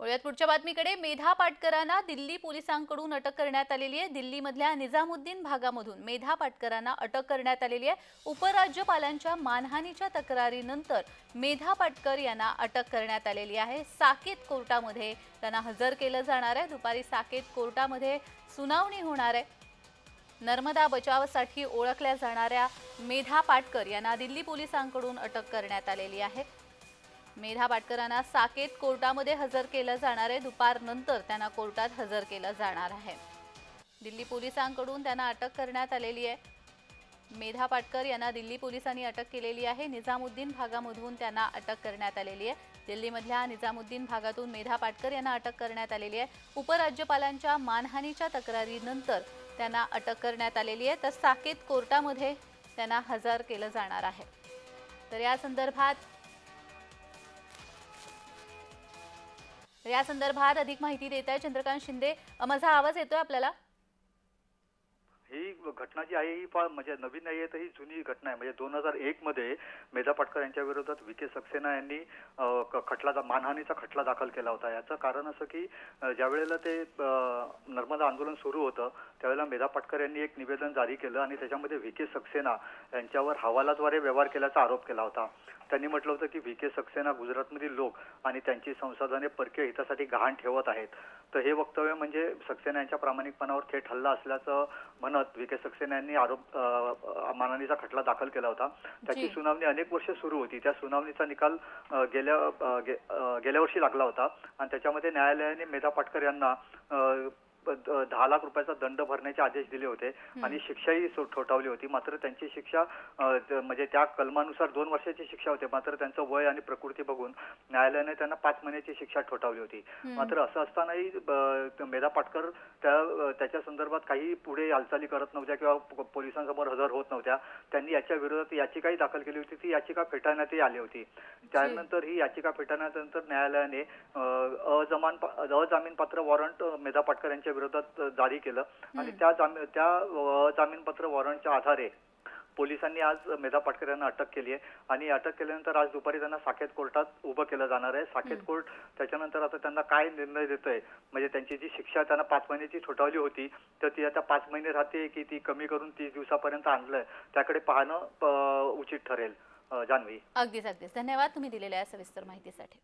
वळूयात पुढच्या बातमीकडे. मेधा पाटकरांना दिल्ली पोलिसांकडून अटक करण्यात आलेली आहे. दिल्लीमधल्या निजामुद्दीन भागामधून मेधा पाटकरांना अटक करण्यात आलेली आहे. उपराज्यपालांच्या मानहानीच्या तक्रारीनंतर मेधा पाटकर यांना अटक करण्यात आलेली आहे. साकेत कोर्टामध्ये त्यांना हजर केलं जाणार आहे. दुपारी साकेत कोर्टामध्ये सुनावणी होणार आहे. नर्मदा बचावासाठी ओळखल्या जाणाऱ्या मेधा पाटकर यांना दिल्ली पोलिसांकडून अटक करण्यात आलेली आहे. मेधा पाटकरांना साकेत कोर्टामध्ये हजर केलं जाणार आहे. दुपारनंतर त्यांना कोर्टात हजर केलं जाणार आहे. दिल्ली पोलिसांकडून त्यांना अटक करण्यात आलेली आहे. मेधा पाटकर यांना दिल्ली पोलिसांनी अटक केलेली आहे. निजामुद्दीन भागामधून त्यांना अटक करण्यात आलेली आहे. दिल्लीमधल्या निजामुद्दीन भागातून मेधा पाटकर यांना अटक करण्यात आलेली आहे. उपराज्यपालांच्या मानहानीच्या तक्रारीनंतर त्यांना अटक करण्यात आलेली आहे. तर साकेत कोर्टामध्ये त्यांना हजर केलं जाणार आहे. तर या संदर्भात या संदर्भात अधिक माहिती देत आहे चंद्रकांत शिंदे. माझा आवाज येतोय आपल्याला? ही घटना जी आहे ही फार म्हणजे नवीन नाही आहे तर ही जुनी घटना आहे. म्हणजे दोन हजार एक मध्ये मेधा पाटकर यांच्या विरोधात व्ही के सक्सेना यांनी खटला मानहानीचा खटला दाखल केला होता. याचं कारण असं की ज्यावेळेला ज्या वेळेला ते नर्मदा आंदोलन सुरू होतं त्यावेळेला मेधा पाटकर यांनी एक निवेदन जारी केलं आणि त्याच्यामध्ये व्ही के सक्सेना यांच्यावर हवालाद्वारे व्यवहार केल्याचा आरोप केला होता. त्यांनी म्हटलं होतं की व्ही के सक्सेना गुजरातमधील लोक आणि त्यांची संसाधने परकीय हितासाठी गहाण ठेवत आहेत. तर हे वक्तव्य म्हणजे सक्सेना यांच्या प्रामाणिकपणावर थेट हल्ला असल्याचं म्हणत व्ही. के. सक्सेना यांनी आरोप मानहानीचा खटला दाखल केला होता. त्याची. सुनावणी अनेक वर्ष सुरू होती. त्या सुनावणीचा निकाल गेल्या गेल्या वर्षी लागला होता. आणि त्याच्यामध्ये न्यायालयाने मेधा पाटकर यांना दहा लाख रुपयाचा दंड भरण्याचे आदेश दिले होते आणि शिक्षाही ठोठावली होती. मात्र त्यांची शिक्षा म्हणजे त्या कलमानुसार दोन वर्षाची शिक्षा होते. मात्र त्यांचं वय आणि प्रकृती बघून न्यायालयाने त्यांना पाच महिन्याची शिक्षा ठोठावली होती. मात्र असं असतानाही मेधा पाटकर त्या त्याच्या संदर्भात काही पुढे हालचाली करत नव्हत्या किंवा पोलिसांसमोर हजर होत नव्हत्या. त्यांनी याच्या विरोधात याचिकाही दाखल केली होती. ती याचिका फेटाळण्यातही आली होती. त्यानंतर ही याचिका फेटाळल्यानंतर न्यायालयाने अजमान अजामीनपात्र वॉरंट मेधा पाटकर यांच्या विरोधात जारी केलं. आणि त्या त्या अ, अजामीनपात्र वॉरंटच्या आधारे पोलिसांनी आज मेधा पाटकर यांना अटक केली आहे. आणि अटक केल्यानंतर आज दुपारी त्यांना साकेत कोर्टात उभं केलं जाणार आहे. साकेत कोर्ट त्याच्यानंतर आता त्यांना काय निर्णय देतोय? म्हणजे त्यांची जी शिक्षा त्यांना पाच महिन्याची ठोठावली होती तर ती आता पाच महिने राहते की ती कमी करून तीस दिवसापर्यंत आणलंय? त्याकडे पाहणं उचित ठरेल. जान्हवी. अगदीच अगदीच. धन्यवाद तुम्ही दिलेल्या सविस्तर माहितीसाठी.